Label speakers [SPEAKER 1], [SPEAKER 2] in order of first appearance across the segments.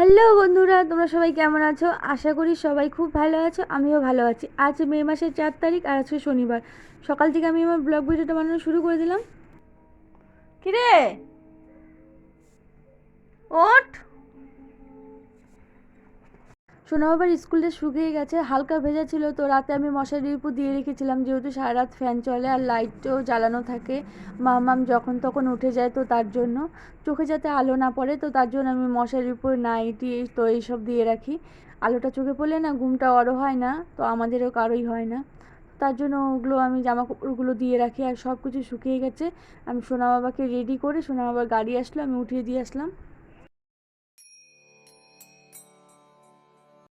[SPEAKER 1] Hello বন্ধুরা, তোমরা সবাই কেমন আছো? আশা করি সবাই খুব ভালো আছো, আমিও ভালো আছি। আজ মে মাসের চার তারিখ আর আজকে শনিবার। সকাল থেকে আমি আমার ব্লগ ভিডিওটা বানানো শুরু করে দিলাম। কিরে? ওঠ! সোনা বাবার স্কুলটা শুকিয়ে গেছে, হালকা ভেজা ছিল তো রাতে আমি মশারির উপর দিয়ে রেখেছিলাম। যেহেতু সারা রাত ফ্যান চলে আর লাইটও জ্বালানো থাকে, মামাম যখন তখন উঠে যায় তো তার জন্য। চোখে যাতে আলো না পড়ে তো তার জন্য আমি মশারির উপর নাইটি তো এইসব দিয়ে রাখি। আলোটা চোখে পড়লে না ঘুমটা অড়ো হয় না, তো আমাদেরও কারোই হয় না। তার জন্য ওগুলো আমি জামা কাপড়গুলো দিয়ে রাখি আর সব কিছু শুকিয়ে গেছে। আমি সোনা বাবাকে রেডি করে সোনা বাবার গাড়ি আসলো, আমি উঠিয়ে দিয়ে আসলাম।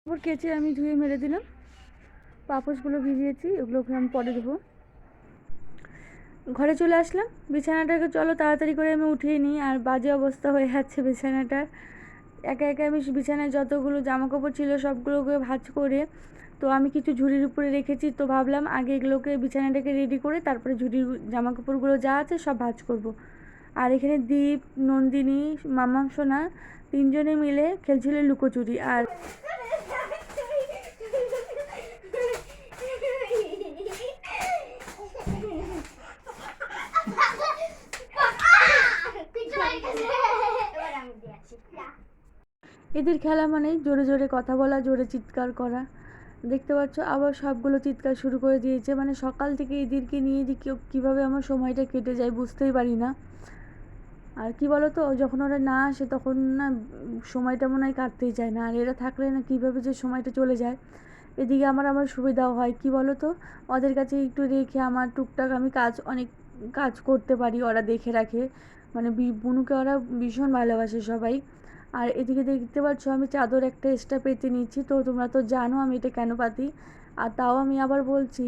[SPEAKER 1] তারপর কেচে আমি ধুয়ে মেরে দিলাম। পাপোশগুলো ভিজিয়েছি ওগুলোকে আমি পরে দেবো। ঘরে চলে আসলাম। বিছানাটাকে চলো তাড়াতাড়ি করে আমি উঠিয়ে নিই, আর বাজে অবস্থা হয়ে যাচ্ছে বিছানাটার। একা একা আমি বিছানায় যতগুলো জামা কাপড় ছিল সবগুলোকে ভাঁজ করে, তো আমি কিছু ঝুড়ির উপরে রেখেছি, তো ভাবলাম আগে এগুলোকে বিছানাটাকে রেডি করে তারপরে ঝুড়ির জামা কাপড়গুলো যা আছে সব ভাঁজ করব। আর এখানে দীপ, নন্দিনী মামাম সোনা তিনজনে মিলে খেলছিল লুকোচুরি, আর এদের খেলা মানে জোরে জোরে কথা বলা, জোরে চিৎকার করা। দেখতে পাচ্ছ, আবার সবগুলো চিৎকার শুরু করে দিয়েছে। মানে সকাল থেকে এদেরকে নিয়ে যে কীভাবে আমার সময়টা কেটে যায় বুঝতেই পারি না। আর কি বলো তো যখন ওরা না আসে তখন না সময়টা মনে হয় কাটতেই চায় না। আর এরা থাকলে না কীভাবে যে সময়টা চলে যায়। এদিকে আমার আমার সুবিধাও হয়। কি বলো তো ওদের কাছে একটু রেখে আমার টুকটাক আমি কাজ অনেক কাজ করতে পারি, ওরা দেখে রাখে। মানে বুনুকে ওরা ভীষণ ভালোবাসে সবাই। আর এদিকে দেখতে পাচ্ছ আমি চাদর একটা এক্সট্রা পেতে নিচ্ছি। তো তোমরা তো জানো আমি এটা কেন পাতি। আর তাও আমি আবার বলছি,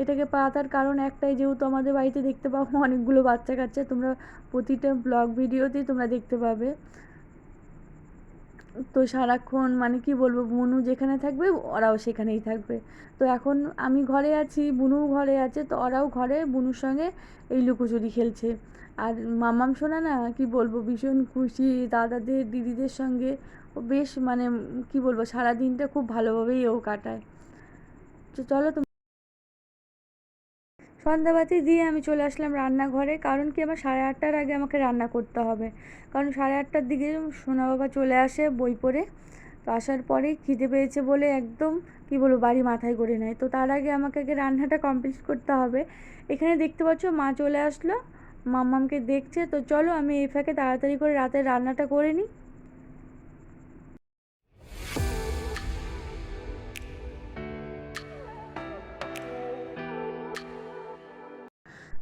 [SPEAKER 1] এটাকে পাতার কারণ একটাই, যেহেতু আমাদের বাড়িতে দেখতে পাবো অনেকগুলো বাচ্চা কাচ্চা, তোমরা প্রতিটা ব্লগ ভিডিওতেই তোমরা দেখতে পাবে। তো সারাক্ষণ মানে কি বলব বুনু যেখানে থাকবে, ওরাও সেখানেই থাকবে। তো এখন আমি ঘরে আছি, বুনুও ঘরে আছে, তো ওরাও ঘরে, বুনুর সঙ্গে এই লুকোচুরি খেলছে। আর মামাম শোনা না, কি বলব, ভীষণ খুশি দাদাদের, দিদিদের সঙ্গে। ও বেশ মানে কি বলব সারা দিনটা খুব ভালোভাবেই ও কাটায়। তো চলো তুমি সন্ধ্যাবাতি দিয়ে আমি চলে আসলাম রান্নাঘরে, কারণ কি আমার সাড়ে আটটার আগে আমাকে রান্না করতে হবে। কারণ সাড়ে আটটার দিকে সোনা বাবা চলে আসে বই পড়ে। তো আসার পরে খিদে পেয়েছে বলে একদম, কি বলব, বাড়ি মাথায় করে নেয়। তো তার আগে আমাকে আগে রান্নাটা কমপ্লিট করতে হবে। এখানে দেখতে পাচ্ছ মা চলে আসলো। মাম্মামকে দেখছে, তো চলো আমি এই ফাঁকে তাড়াতাড়ি করে রাতের রান্নাটা করে নিই।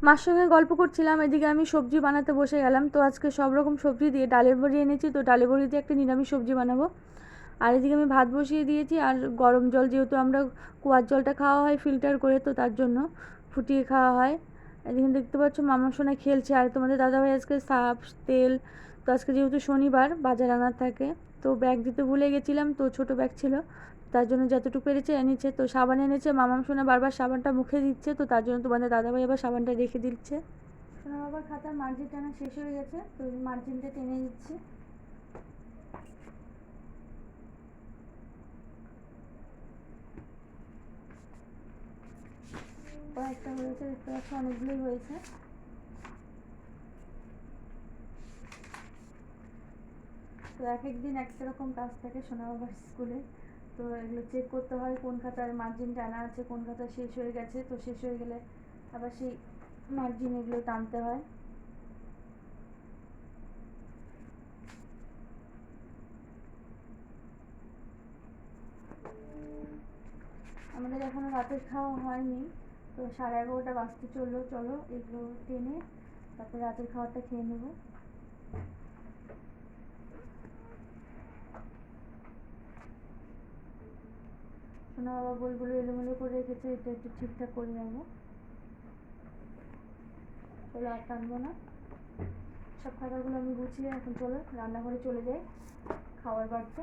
[SPEAKER 1] মার সঙ্গে গল্প করছিলাম, এদিকে আমি সবজি বানাতে বসে গেলাম। তো আজকে সব রকম সবজি দিয়ে ডালের বড়ি এনেছি, তো ডালের বড়ি দিয়ে একটা নিরামিষ সবজি বানাবো। আর এদিকে আমি ভাত বসিয়ে দিয়েছি, আর গরম জল যেহেতু আমরা কুয়ার জলটা খাওয়া হয় ফিল্টার করে, তো তার জন্য ফুটিয়ে খাওয়া হয়। এদিকে দেখতে পাচ্ছ মামা সোনা খেলছে। আর তোমাদের দাদাভাই আজকে সাপ তেল, তো আজকে যেহেতু শনিবার, বাজার আনার থাকে, তো ব্যাগ দিতে ভুলে গেছিলাম, তো ছোট ব্যাগ ছিল। তার জন্য যতটুকু পেরেছে এনেছে, তো সাবান এনেছে। মামাম সোনা বারবার সাবানটা মুখে দিচ্ছে, তো তার জন্য তোমাদের দাদাভাই আবার সাবানটা রেখে দিচ্ছে। সোনা বাবার খাতার মার্জিন টানা শেষ হয়ে গেছে, তো মার্জিনটা টেনে দিচ্ছি কয়েকটা হয়েছে দেখতে পাচ্ছি অনেকগুলোই হয়েছে তো এক একদিন একটা রকম কাজ থাকে সোনা বাবার স্কুলে। তো এগুলো চেক করতে হয়, কোন খাতার মার্জিন টানা আছে, কোন খাতা শেষ হয়ে গেছে, তো শেষ হয়ে গেলে আবার সেই মার্জিন এগুলো টানতে হয়। আমাদের এখনও রাতের খাওয়া হয়নি। তো সাড়ে এগারোটা বাজতে চলল, চলো এগুলো টেনে তারপর রাতের খাবারটা খেয়ে নেব। সোনা বাবা বইগুলো এলোমেলো করে রেখেছে, এটা একটু ঠিকঠাক করে যাব চলো আর টানবো না। সব খাবারগুলো আমি গুছিয়ে এখন চলো, রান্নাঘরে চলে যাই, খাবার বাড়তে।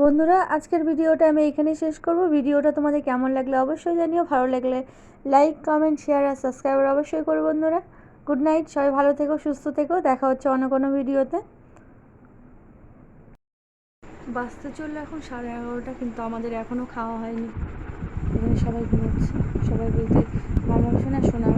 [SPEAKER 1] বন্ধুরা, আজকের ভিডিওটা আমি এখানেই শেষ করব। ভিডিওটা তোমাদের কেমন লাগলে অবশ্যই জানিও। ভালো লাগলে লাইক কমেন্ট শেয়ার আর সাবস্ক্রাইবার অবশ্যই করো বন্ধুরা। গুড নাইট সবাই ভালো থেকো, সুস্থ থেকো। দেখা হচ্ছে অন্য কোনো ভিডিওতে। বাসতে চলল এখন সাড়ে এগারোটা, কিন্তু আমাদের এখনও খাওয়া হয়নি। এখানে সবাই ঘুমোচ্ছে। সবাই বলতে মামা শোনা শোনা